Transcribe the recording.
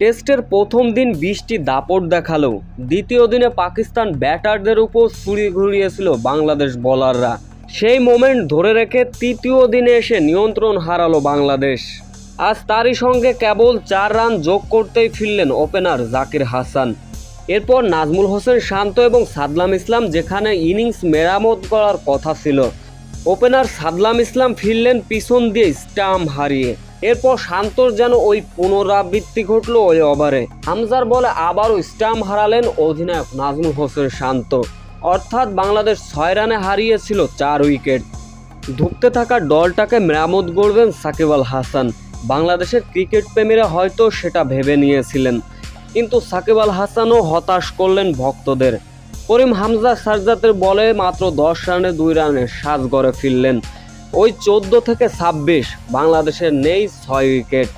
টেস্টের প্রথম দিন বৃষ্টি দাপট দেখাল। দ্বিতীয় দিনে পাকিস্তান ব্যাটারদের উপর ছুরি ঘুরিয়েছিল বাংলাদেশ বোলাররা। সেই মোমেন্ট ধরে রেখে তৃতীয় দিনে এসে নিয়ন্ত্রণ হারালো বাংলাদেশ। আজ তারই সঙ্গে কেবল চার রান যোগ করতেই ফিরলেন ওপেনার জাকির হাসান। এরপর নাজমুল হোসেন শান্ত এবং সাদলাম ইসলাম যেখানে ইনিংস মেরামত করার কথা ছিল। ওপেনার সাদলাম ইসলাম ফিরলেন পিছন দিয়ে স্টাম্প হারিয়ে। এরপর শান্তর যেন ওই পুনরাবৃত্তি ঘটলো ওই ওভারে। হামজার বলে আবারও স্টাম্প হারালেন অধিনায়ক নাজমুল হোসেন শান্ত। অর্থাৎ বাংলাদেশ ছয় রানে হারিয়েছিল চার উইকেট। ধুঁকতে থাকা দলটাকে মেরামত গড়বেন সাকিব আল হাসান। বাংলাদেশের ক্রিকেট প্রেমীরা হয়তো সেটা ভেবে নিয়েছিলেন। কিন্তু সাকিব আল হাসানও হতাশ করলেন ভক্তদের। করিম হামজা সারজাতের বলে মাত্র দশ রানে দুই রানে সাজ গড়ে ফিরলেন। ওই চোদ্দ থেকে ছাব্বিশ বাংলাদেশের নেই ছয় উইকেট।